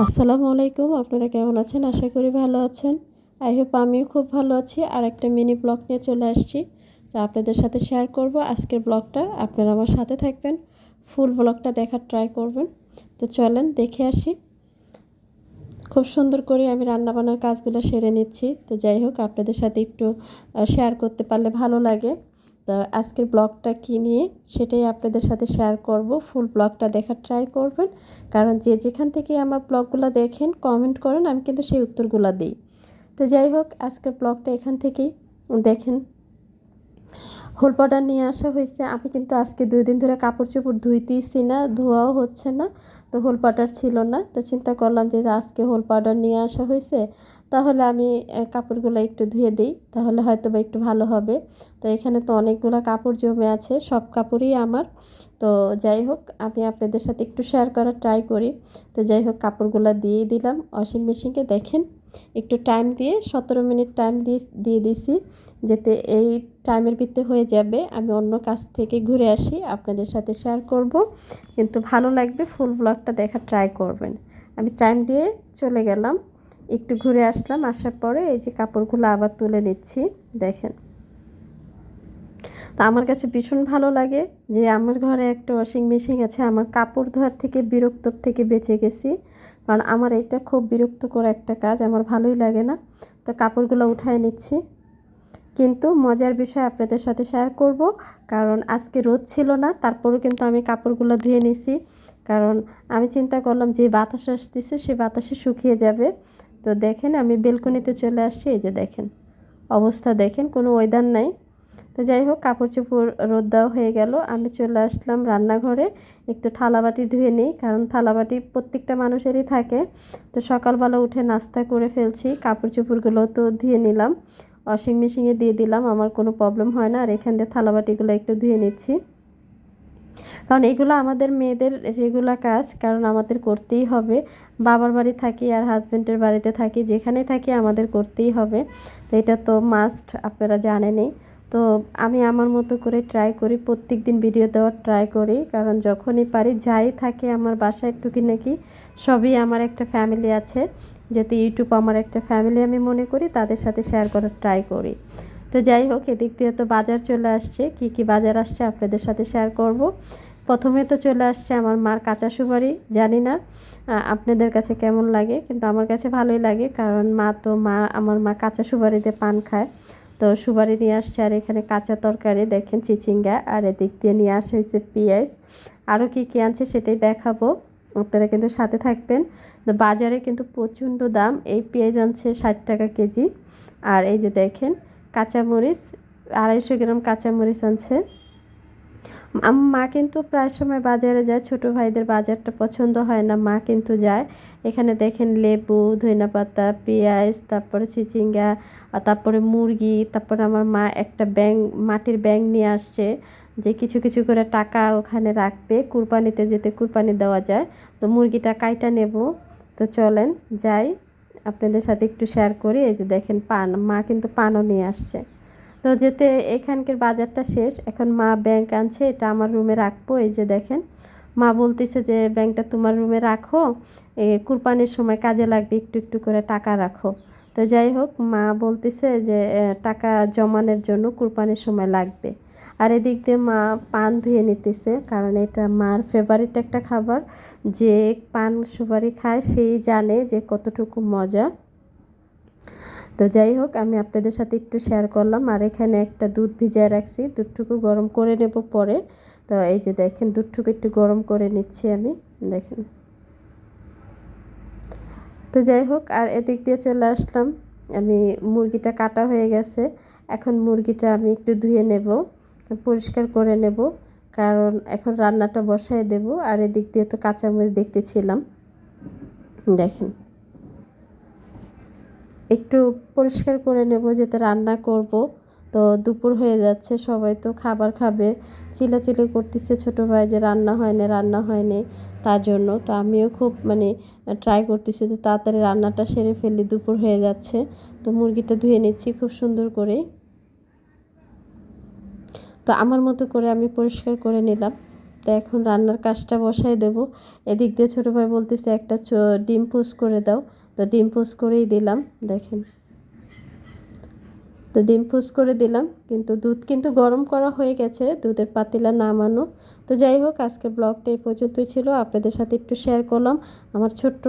আসসালামু আলাইকুম, আপনারা কেমন আছেন? আশা করি ভালো আছেন। আই হোপ আমিও খুব ভালো আছি। আর একটা মিনি ব্লগ নিয়ে চলে আসছি। তো আপনাদের সাথে শেয়ার করব আজকের ব্লগটা। আপনারা আমার সাথে থাকবেন, ফুল ব্লগটা দেখার ট্রাই করবেন। তো চলেন, দেখে আসি। খুব সুন্দর করে আমি রান্নাবান্নার কাজগুলো সেরে নিচ্ছি। তো যাই হোক, আপনাদের সাথে একটু শেয়ার করতে পারলে ভালো লাগে। তো আজকের ব্লগটা কী নিয়ে, সেটাই আপনাদের সাথে শেয়ার করব। ফুল ব্লগটা দেখার ট্রাই করবেন। কারণ যে যেখান থেকে আমার ব্লগগুলো দেখেন কমেন্ট করেন, আমি কিন্তু সেই উত্তরগুলো দিই। তো যাই হোক, আজকের ব্লগটা এখান থেকেই। দেখেন। হোল পাউডার নিয়ে আসা হয়েছে। আমি কিন্তু আজকে দুই দিন ধরে কাপড় চোপড় ধুইতেইছি না, ধোয়াও হচ্ছে না, তো হোল পাউডার ছিল না। তো চিন্তা করলাম যে আজকে হোল পাউডার নিয়ে আসা হয়েছে, তাহলে আমি কাপড়গুলো একটু ধুয়ে দিই, তাহলে হয়তো বা একটু ভালো হবে। তো এখানে তো অনেকগুলো কাপড় জমে আছে, সব কাপড়ই আমার। তো যাই হোক, আমি আপনাদের সাথে একটু শেয়ার করার ট্রাই করি। তো যাই হোক, কাপড়গুলো দিয়েই দিলাম। ওয়াশিং মেশিনকে দেখেন একটু টাইম দিয়ে, সতেরো মিনিট টাইম দিয়ে দিয়ে দিছি, যাতে এই টাইমের ভিতরে হয়ে যাবে। আমি অন্য কাজ থেকে ঘুরে আসি, আপনাদের সাথে শেয়ার করব। কিন্তু ভালো লাগবে ফুল ব্লগটা দেখার ট্রাই করবেন। আমি টাইম দিয়ে চলে গেলাম, একটু ঘুরে আসলাম, আসার পরে এই যে কাপড়গুলো আবার তুলে নিচ্ছি, দেখেন। তো আমার কাছে ভীষণ ভালো লাগে যে আমার ঘরে একটা ওয়াশিং মেশিন আছে, আমার কাপড় ধোয়ার থেকে, বিরক্তর থেকে বেঁচে গেছি। কারণ আমার এটা খুব বিরক্তকর একটা কাজ, আমার ভালোই লাগে না। তো কাপড়গুলো উঠায় নিচ্ছি। কিন্তু মজার বিষয় আপনাদের সাথে শেয়ার করব, কারণ আজকে রোদ ছিল না, তারপরেও কিন্তু আমি কাপড়গুলো ধুয়ে নিছি। কারণ আমি চিন্তা করলাম যে বাতাস আসতেছে, সে বাতাসে শুকিয়ে যাবে। তো দেখেন আমি বেলকনিতে চলে আসছি, এই যে দেখেন, অবস্থা দেখেন, কোনো ওয়েদার নাই। তো যাই হোক কাপড় চোপড় রোদ দেওয়া হয়ে গেল। আমি চলে আসলাম রান্নাঘরে। একটু থালাবাটি ধুয়ে নিই, কারণ থালাবাটি প্রত্যেকটা মানুষেরই থাকে। তো সকালবেলা উঠে নাস্তা করে ফেলছি কাপড় চোপড়গুলো তো ধুয়ে নিলাম। ওয়াশিং মেশিনে দিয়ে দিলাম, আমার কোনো প্রবলেম হয় না। আর এখান দিয়ে থালাবাটিগুলো একটু ধুয়ে নিচ্ছি। কারণ এগুলো আমাদের মেয়েদের রেগুলার কাজ, কারণ আমাদের করতেই হবে। বাবার বাড়ি থাকি আর হাজব্যান্ডের বাড়িতে থাকি যেখানে থাকি আমাদের করতেই হবে। তো এটা তো মাস্ট আপনারা জানেনই। তো আমি আমার মতো করে ট্রাই করি প্রত্যেক দিন ভিডিও দেওয়ার ট্রাই করি। কারণ যখনই পারি, যাই থাকে আমার বাসায় একটু কি নাকি সবই আমার একটা ফ্যামিলি আছে। যাতে ইউটিউব আমার একটা ফ্যামিলি আমি মনে করি, তাদের সাথে শেয়ার করার ট্রাই করি। তো যাই হোক, এদিক দিয়ে তো বাজার চলে আসছে। কি কি বাজার আসছে আপনাদের সাথে শেয়ার করব। প্রথমে তো চলে আসছে আমার মার কাঁচা সুপারি, জানি না আপনাদের কাছে কেমন লাগে? কিন্তু আমার কাছে ভালোই লাগে, কারণ মা তো মা, আমার মা কাঁচা সুপারিতে পান খায়। তো সুপারি নিয়ে আসছে, আর এখানে কাঁচা তরকারি, দেখেন চিচিঙ্গা, আর এদিক দিয়ে নিয়ে আসা হয়েছে পেঁয়াজ। আরও কী কী আনছে সেটাই দেখাবো, আপনারা কিন্তু সাথে থাকবেন। তো বাজারে কিন্তু প্রচণ্ড দাম, এই পেঁয়াজ আনছে ষাট টাকা কেজি। আর এই যে দেখেন, কাঁচামরিচ, আড়াইশো গ্রাম কাঁচামরিচ আনছে। মা কিন্তু প্রায় সময় বাজারে যায়, ছোট ভাইদের বাজারটা পছন্দ হয় না, মা কিন্তু যায়। এখানে দেখেন লেবু ধইনা পাতা পেঁয়াজ, তারপরে চিচিঙ্গা তারপরে মুরগি, তারপরে আমার মা একটা ব্যাং মাটির ব্যাং নিয়ে আসছে যে কিছু কিছু করে টাকা ওখানে রাখবে, কুরবানিতে যেতে কুরবানি দেওয়া যায়। তো মুরগিটা কাইটা নেব। তো চলেন যাই, আপনাদের সাথে একটু শেয়ার করি। এই যে দেখেন পান, মা কিন্তু পানও নিয়ে আসছে। তো যেতে এখানকার বাজারটা শেষ। এখন মা ব্যাংক আনছে, এটা আমার রুমে রাখব। এই যে দেখেন, মা বলতেছে যে ব্যাংকটা তোমার রুমে রাখো। এ কুরবানির সময় কাজে লাগবে, একটু একটু করে টাকা রাখো। তো যাই হোক, মা বলতেছে যে টাকা জমানোর জন্য কুরবানির সময় লাগবে। আর এদিক দিয়ে মা পান ধুয়ে নিতেছে, কারণ এটা মার ফেভারিট একটা খাবার। যে পান সুপারি খায়, সেই জানে যে কতটুকু মজা। তো যাই হোক, আমি আপনাদের সাথে একটু শেয়ার করলাম। আর এখানে একটা দুধ ভিজায় রাখছি। দুধটুকু গরম করে নেব পরে। তো এই যে দেখেন, দুধটুকু একটু গরম করে নিচ্ছি আমি। দেখেন। তো যাই হোক, আর এদিক দিয়ে চলে আসলাম। আমি, মুরগিটা কাটা হয়ে গেছে। এখন মুরগিটা আমি একটু ধুয়ে নেব, পরিষ্কার করে নেব। কারণ এখন রান্নাটা বসায় দেব। আর এদিক দিয়ে তো কাঁচামরিচ দেখতেছিলাম। দেখেন। একটু পরিষ্কার করে নেব যেতে রান্না করব। তো দুপুর হয়ে যাচ্ছে, সবাই তো খাবার খাবে। চিলাচিলি করতেছে ছোটো ভাই যে রান্না হয়নি রান্না হয়নি তার জন্য। তো আমিও খুব মানে ট্রাই করতেছি যে তাড়াতাড়ি রান্নাটা সেরে ফেলি, দুপুর হয়ে যাচ্ছে। তো মুরগিটা ধুয়ে নিচ্ছি খুব সুন্দর করে। তো আমার মতো করে আমি পরিষ্কার করে নিলাম। তো এখন রান্নার কাজটা বসাই দেব। এদিক দিয়ে ছোটো ভাই বলতেছে, একটা ডিম পোস করে দাও। তো ডিম পোস করেই দিলাম, দেখেন। তো ডিম পোস করে দিলাম, কিন্তু দুধ কিন্তু গরম করা হয়ে গেছে, দুধের পাতিলা নামানো। তো যাই হোক, আজকে ব্লগটা এই পর্যন্তই ছিল। আপনাদের সাথে একটু শেয়ার করলাম। আমার ছোট্ট